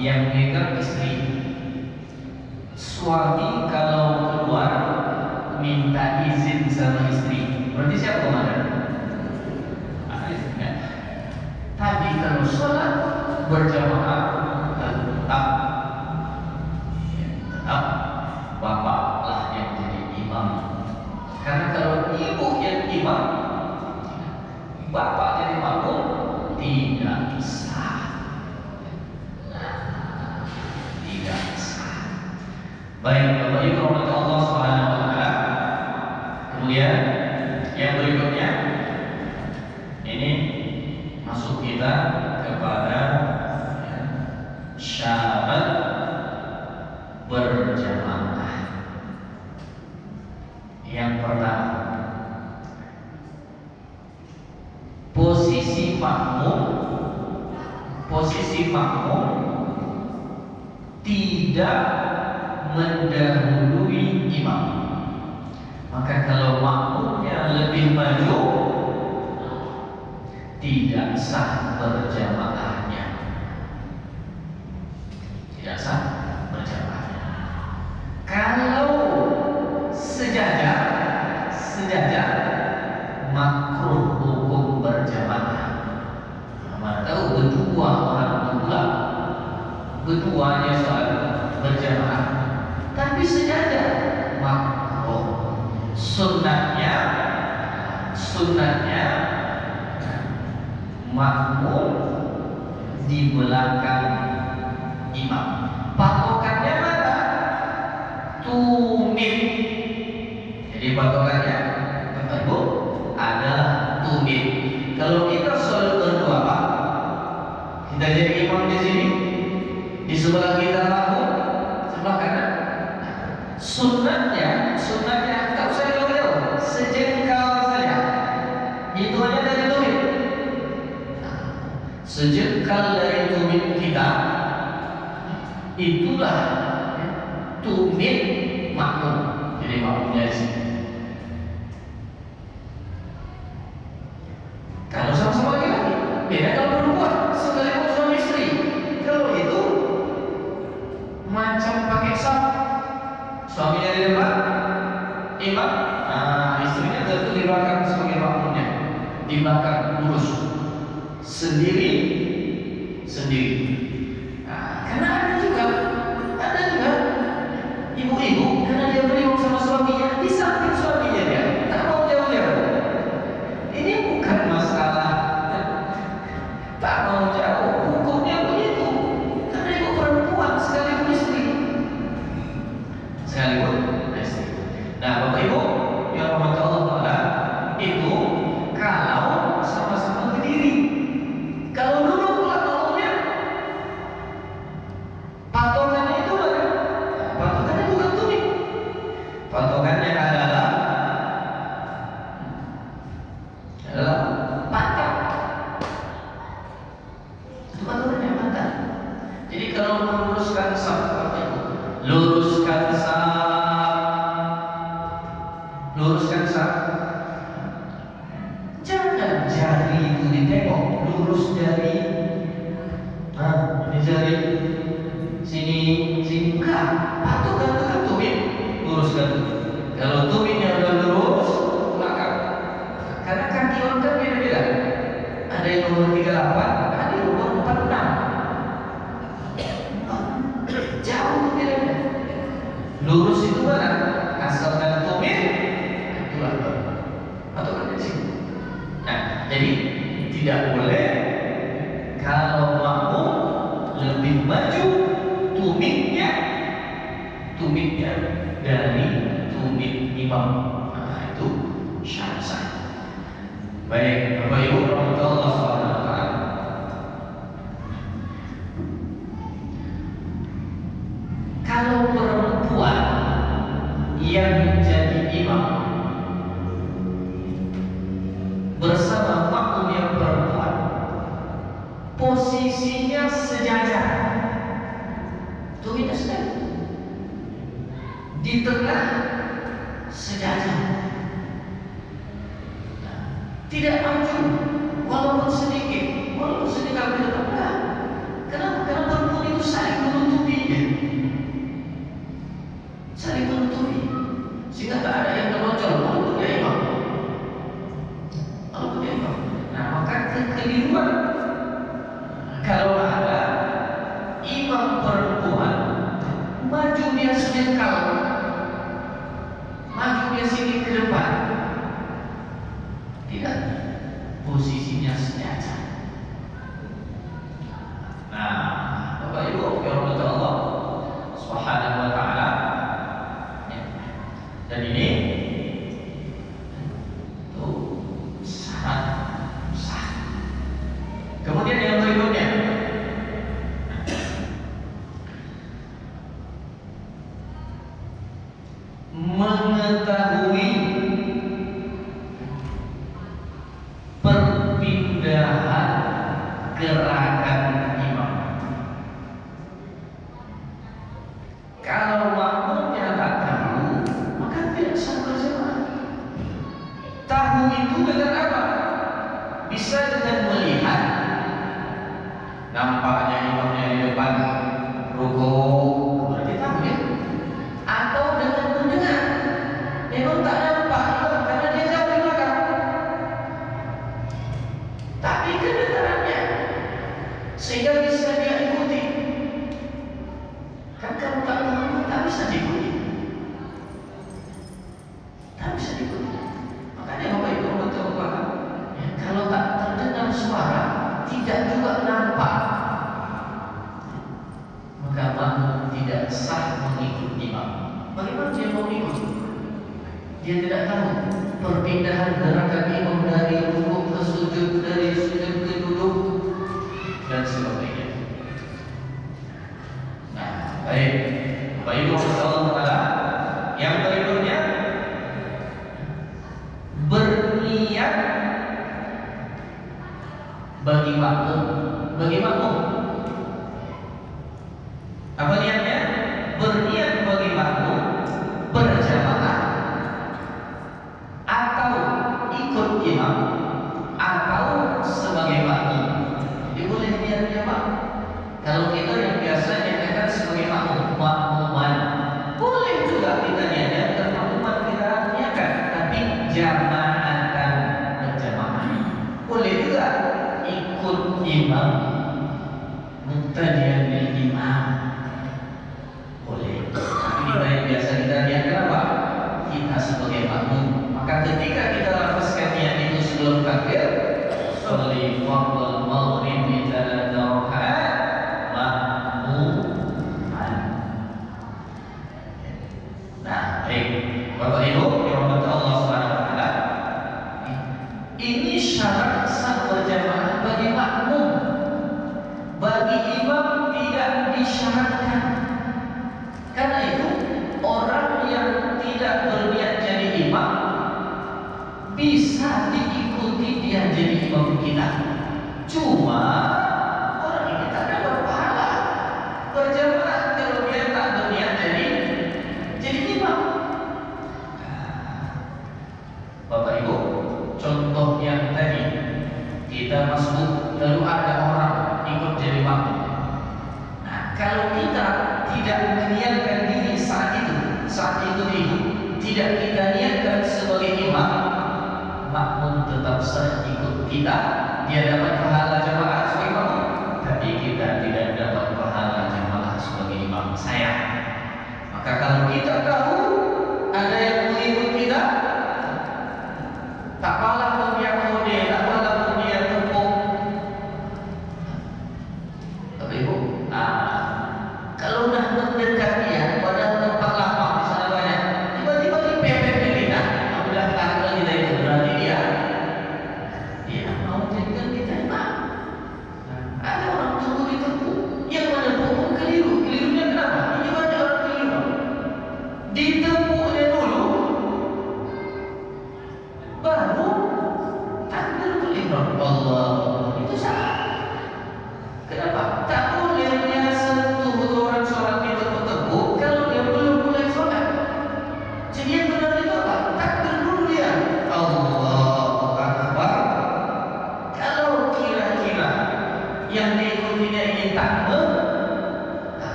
yang megang istri. Suami kalau keluar minta izin sama istri. Berarti siapa istrinya. Tapi kalau sholat berjamaah tetap ya, tetap bapaklah yang jadi imam. Karena kalau ibu yang imam, bapak jadi makmum tidak sah. Nah, tidak sah. Baik, Bapak Ibu rahmat Allah Subhanahu wa taala. Kemudian yang berikutnya ini masuk kita kepada ya, syarat berjamaah. Yang pertama, posisi makmum makmum tidak mendahului imam. Maka kalau makmumnya lebih maju tidak sah berjamaahnya. Tidak sah berjamaahnya. Kalau sejajar, sejajar makruh hukum berjamaah. Mana tahu berdua, berduanya soal berjamaah. Tapi sejajar makruh. Sunnahnya, sunnahnya makmum di belakang imam. Patokannya mana? Tumit. Jadi patokannya Sunnahnya, sunnahnya tak usah jauh-jauh, sejengkal saja. Itu hanya dari tumit. Sejengkal dari tumit kita, itulah ya, tumit makmum. Jadi makmumnya di sini. Kalau sama-sama laki-laki, beda kalau perempuan, sekalipun suami istri. Kalau itu macam pakai sap, suaminya di depan, imam, nah istrinya tentu di belakang sebagai makmumnya, di belakang lurus, sendiri, sendiri. Nah, karena ada juga, ada juga ibu-ibu karena dia beriung sama suaminya di samping suaminya dia, tak mau jauh-jauh. Ini bukan masalah tak mau jauh, hukumnya begitu. Karena ibu perempuan sekalipun istri, sekalipun istri. Nah, bapak ibu yang rahmat Allah Taala itu kalau sama-sama berdiri, kalau duduk lah makmumnya, patokannya itu mana? Patokannya bukan tumit, patokannya adalah adalah pantat. Itu patokannya pantat. Jadi kalau meluruskan saf Bapak Ibu, luruskan saf, luruskan saf. Jangan jari itu ditengok, lurus jari. Nah, ini jari sini sini enggak. Patokan itu kan tumit, luruskan. Kalau tumitnya udah lurus, belakang. Karena kaki orang kan beda-beda. Ada yang nomor 38, ada yang nomor 46. Lurus itu mana? Asalkan tumit, itulah atau kan sini. Nah, jadi tidak boleh kalau makmum lebih maju tumitnya tumitnya dari tumit imam. Nah, itu syarat. Baik, Bapak Ibu bersama makmum yang perempuan posisinya sejajar. Tumitnya sejajar di tengah sejajar. Tidak maju walaupun sedikit walaupun sedikit tapi tetap enggak kenapa karena perempuan itu saling Sehingga tak ada yang terlonjol Walaupun dia imam Walaupun dia imam Nah maka kekeliruan Kalau ada Imam perempuan Maju dia sejengkal Maju dia sini ke depan Tidak. Posisinya senjata itu dengan apa? Bisa dengan melihat nampaknya imamnya di depan rukuk, berarti tahu ya. Atau dengan mendengar, memang tak nampak imam karena dia jauh di belakang. Tapi kedengarannya sehingga bisa dia ikuti. Kan kamu tak tahu, tak bisa diikuti. Tak bisa diikuti. Makanya Bapak Ibu betul paham. Ya, kalau tak terdengar suara, tidak juga nampak. Maka makmum tidak sah mengikut imam. Bagaimana dia mau ikut? Dia tidak tahu perpindahan gerakan imam dari rukuk ke sujud, dari sujud ke duduk dan sebagainya. Nah, baik. Ibu Allah Taala. Yang berikutnya berniat bagi makmum. Bagi makmum. Apa niatnya? Berniat bagi makmum berjamaah atau ikut imam atau sebagai makmum. Jadi boleh niatnya pak. Kalau kita yang biasa niatkan sebagai makmum, makmuman, boleh juga kita niatkan makmuman kita niatkan, tapi jamaatan imam kita. Cuma orang ini dapat pahala berjamaah kalau dia tak berniat jadi jadi imam. Bapak Ibu, contoh yang tadi kita masuk lalu ada orang ikut jadi makmum. Nah, kalau kita tidak meniatkan diri saat itu, saat itu itu tidak kita niatkan sebagai imam, makmum tetap sah ikut kita. Dia dapat pahala jamaah sebagai makmum, tapi kita tidak dapat pahala jamaah sebagai imam. Saya. Maka kalau kita tahu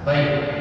Baik, Bapak